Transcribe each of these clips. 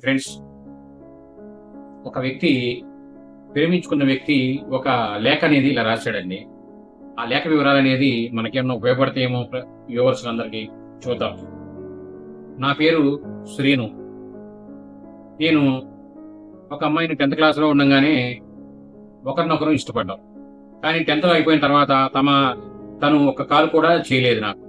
Friends ఒక వ్యక్తి ప్రేమించుకున్న వ్యక్తి ఒక లేఖ అనేది ఇలా రాశాడండి. ఆ లేఖ వివరాలు అనేది మనకేమన్నా ఉపయోగపడతాయేమో వ్యూవర్స్ అందరికీ చూద్దాం. నా పేరు శ్రీను. నేను ఒక అమ్మాయిని టెన్త్ క్లాస్లో ఉండగానే ఒకరినొకరు ఇష్టపడ్డాం. కానీ టెన్త్ అయిపోయిన తర్వాత తమ తను ఒక కాల్ కూడా చేయలేదు నాకు.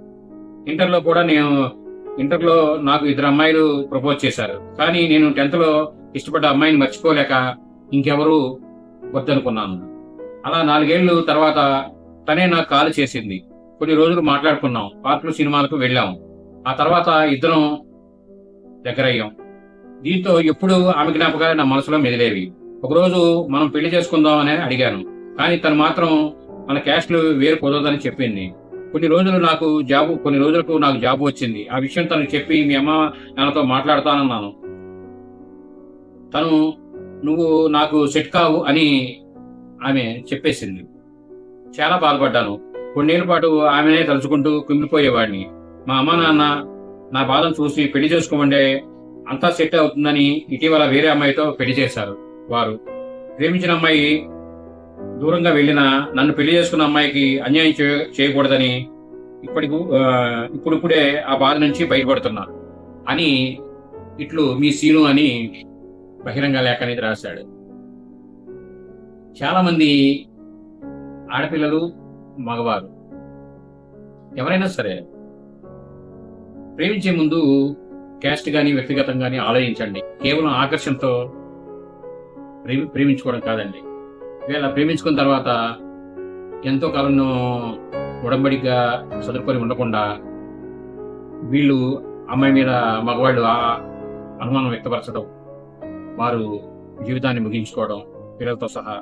ఇంటర్లో కూడా నేను ఇంటర్లో నాకు ఇద్దరు అమ్మాయిలు ప్రపోజ్ చేశారు. కానీ నేను టెన్త్లో ఇష్టపడ్డ అమ్మాయిని మర్చిపోలేక ఇంకెవరు వద్దనుకున్నాను. అలా నాలుగేళ్ళు తర్వాత తనే నాకు కాల్ చేసింది. కొన్ని రోజులు మాట్లాడుకున్నాం. పార్కులు సినిమాలకు వెళ్ళాం. ఆ తర్వాత ఇద్దరం దగ్గరయ్యాం. దీంతో ఎప్పుడు ఆమె జ్ఞాపకాలు నా మనసులో మెదిలేవి. ఒకరోజు మనం పెళ్ళి చేసుకుందాం అని అడిగాను. కానీ తను మాత్రం మన క్యాస్ట్లు వేరు కుదరదని చెప్పింది. కొన్ని రోజులు నాకు జాబ్ కొన్ని రోజులకు నాకు జాబ్ వచ్చింది. ఆ విషయం తను చెప్పి మీ అమ్మ నాన్నతో మాట్లాడతానన్నాను. తను నువ్వు నాకు సెట్ కావు అని ఆమె చెప్పేసింది. చాలా బాధపడ్డాను. కొన్నేళ్ళ పాటు ఆమెనే తలుచుకుంటూ కుమిలిపోయేవాడిని మా అమ్మ నాన్న నా బాధను చూసి పెళ్ళి చేసుకోమంటే అంతా సెట్ అవుతుందని ఇటీవల వేరే అమ్మాయితో పెళ్ళి చేశారు వారు. ప్రేమించిన అమ్మాయి దూరంగా వెళ్ళిన నన్ను పెళ్ళి చేసుకున్న అమ్మాయికి అన్యాయం చేయకూడదని ఇప్పటికు ఇప్పుడిప్పుడే ఆ బాధ నుంచి బయటపడుతున్నాను. అని ఇట్లు మీ సీను అని బహిరంగ లేఖ అనేది రాశాడు. చాలామంది ఆడపిల్లలు మగవారు ఎవరైనా సరే ప్రేమించే ముందు క్యాస్ట్ కానీ వ్యక్తిగతం కానీ ఆలోచించండి. కేవలం ఆకర్షణతో ప్రేమి ప్రేమించుకోవడం కాదండి. వీళ్ళ ప్రేమించుకున్న తర్వాత ఎంతో కాలం ఉడంబడిగా చదువుకొని ఉండకుండా వీళ్ళు అమ్మాయి మీద మగవాళ్ళు ఆ అనుమానం వ్యక్తపరచడం వారు జీవితాన్ని ముగించుకోవడం పిల్లలతో సహా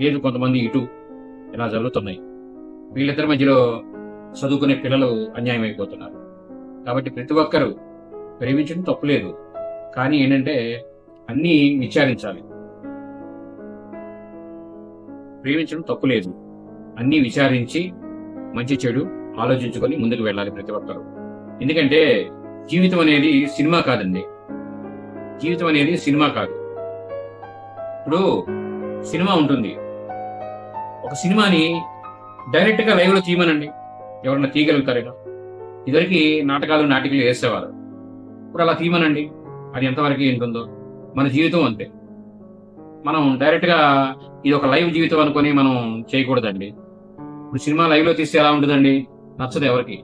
లేదు కొంతమంది ఇటు ఇలా జరుగుతున్నాయి. వీళ్ళిద్దరి మధ్యలో చదువుకునే పిల్లలు అన్యాయం అయిపోతున్నారు కాబట్టి ప్రతి ఒక్కరూ ప్రేమించడం తప్పులేదు. కానీ ఏంటంటే అన్నీ విచారించాలి ప్రేమించడం తప్పు లేదు. అన్నీ విచారించి మంచి చెడు ఆలోచించుకొని ముందుకు వెళ్ళాలి ప్రతి ఒక్కరు. ఎందుకంటే జీవితం అనేది సినిమా కాదండి. జీవితం అనేది సినిమా కాదు. ఇప్పుడు సినిమా ఉంటుంది. ఒక సినిమాని డైరెక్ట్గా లైవ్లో తీయమనండి. ఎవరన్నా తీయగలుగుతారేమో ఇదివరకు నాటకాలు నాటికలు వేసేవారు. ఇప్పుడు అలా తీయమనండి. అది ఎంతవరకు ఏంటుందో మన జీవితం అంతే. మనం డైరెక్ట్గా ఇది ఒక లైవ్ జీవితం అనుకొని మనం చేయకూడదండి. ఇప్పుడు సినిమా లైవ్లో తీస్తే ఎలా ఉంటుందండి? నచ్చదు ఎవరికి.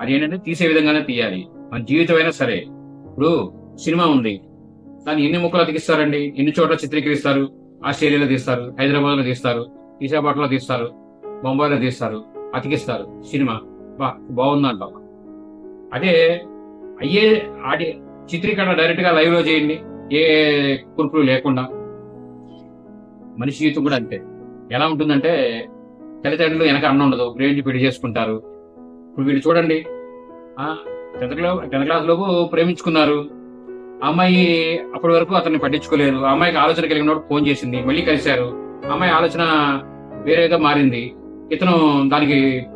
అది ఏంటంటే తీసే విధంగానే తీయాలి. మన జీవితం అయినా సరే. ఇప్పుడు సినిమా ఉంది. దాన్ని ఎన్ని ముక్కలు అతికిస్తారండి ఎన్ని చోట్ల చిత్రీకరిస్తారు? ఆస్ట్రేలియాలో తీస్తారు హైదరాబాద్లో తీస్తారు విశాఖపట్నంలో తీస్తారు బొంబాయిలో తీస్తారు అతికిస్తారు. సినిమా. బా బాగుందంట అదే అయ్యే ఆడి చిత్రీకరణ డైరెక్ట్గా లైవ్లో చేయండి. ఏ కురుపులు లేకుండా. మనిషి జీవితం కూడా అంతే. ఎలా ఉంటుందంటే తల్లిదండ్రులు వెనక అన్న ఉండదు ప్రేమించి పెళ్ళి చేసుకుంటారు. ఇప్పుడు వీళ్ళు చూడండి. టెన్త్ క్లాస్ టెన్త్ క్లాస్ లోపు ప్రేమించుకున్నారు. అమ్మాయి అప్పటి వరకు అతన్ని పట్టించుకోలేదు. అమ్మాయికి ఆలోచన కలిగినప్పుడు ఫోన్ చేసింది మళ్ళీ కలిశారు. అమ్మాయి ఆలోచన వేరేగా మారింది. ఇతను దానికి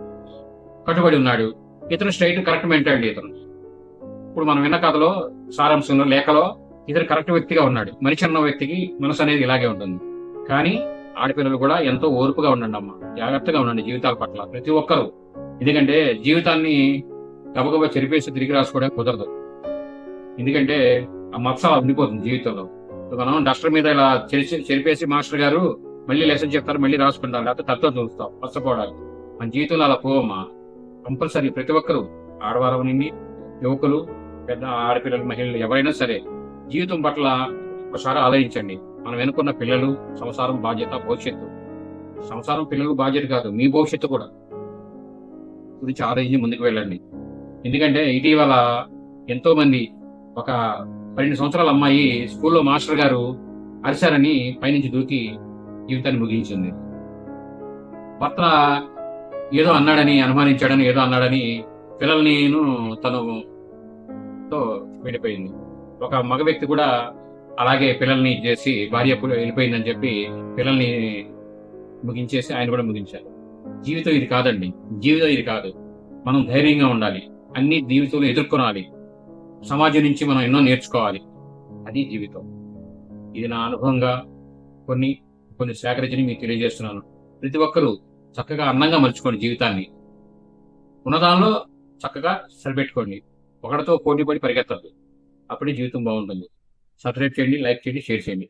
కట్టుబడి ఉన్నాడు. ఇతను స్ట్రైట్ కరెక్ట్ మెంటాలిటీ ఇతను. ఇప్పుడు మనం విన్న కథలో సారాంశంలో లేఖలో ఇతను కరెక్ట్ వ్యక్తిగా ఉన్నాడు. మనిషి అన్న వ్యక్తికి మనసు అనేది ఇలాగే ఉంటుంది. కానీ ఆడపిల్లలు కూడా ఎంతో ఓర్పుగా ఉండండి అమ్మ జాగ్రత్తగా ఉండండి జీవితాల పట్ల ప్రతి ఒక్కరూ. ఎందుకంటే జీవితాన్ని గబగబా చెరిపేసి తిరిగి రాసుకోవడం కుదరదు. ఎందుకంటే ఆ మత్స ఉండిపోతుంది జీవితంలో. మనం డస్టర్ మీద ఇలా చెరిచి చెరిపేసి మాస్టర్ గారు మళ్ళీ లెసన్ చెప్తారు మళ్ళీ రాసుకుంటాం లేకపోతే తత్వం చూస్తాం పచ్చపోవడానికి. మన జీవితంలో అలా పోవమ్మా. కంపల్సరీ ప్రతి ఒక్కరూ ఆడవారం నుండి యువకులు పెద్ద ఆడపిల్లలు మహిళలు ఎవరైనా సరే జీవితం పట్ల ఒకసారి ఆలోచించండి మనం వెనుకున్న పిల్లలు సంసారం బాధ్యత భవిష్యత్తు. సంసారం పిల్లలకు బాధ్యత కాదు మీ భవిష్యత్తు కూడా. గురించి ఆలోచించి ముందుకు వెళ్ళండి. ఎందుకంటే ఇటీవల ఎంతో మంది ఒక పన్నెండు సంవత్సరాల అమ్మాయి స్కూల్లో మాస్టర్ గారు అరిశారని పైనుంచి దూకి జీవితాన్ని ముగించింది. భర్త ఏదో అన్నాడని అనుమానించాడని ఏదో అన్నాడని పిల్లల్ని తను తో వెళ్ళిపోయింది ఒక మగ వ్యక్తి కూడా అలాగే పిల్లల్ని చేసి భార్య వెళ్ళిపోయిందని చెప్పి పిల్లల్ని ముగించేసి ఆయన కూడా ముగించారు. జీవితం ఇది కాదండి. జీవితం ఇది కాదు. మనం ధైర్యంగా ఉండాలి. అన్ని జీవితంలో ఎదుర్కొనాలి. సమాజం నుంచి మనం ఎన్నో నేర్చుకోవాలి. అది జీవితం. ఇది నా అనుభవంగా కొన్ని కొన్ని సేకరించని మీకు తెలియజేస్తున్నాను. ప్రతి ఒక్కరూ చక్కగా అందంగా మలుచుకోండి జీవితాన్ని. ఉన్నదానిలో చక్కగా సరిపెట్టుకోండి. ఒకటితో పోటీ పడి పరిగెత్తద్దు. అప్పుడే జీవితం బాగుంటుంది. సబ్స్క్రైబ్ చేయండి లైక్ చేయండి షేర్ చేయండి.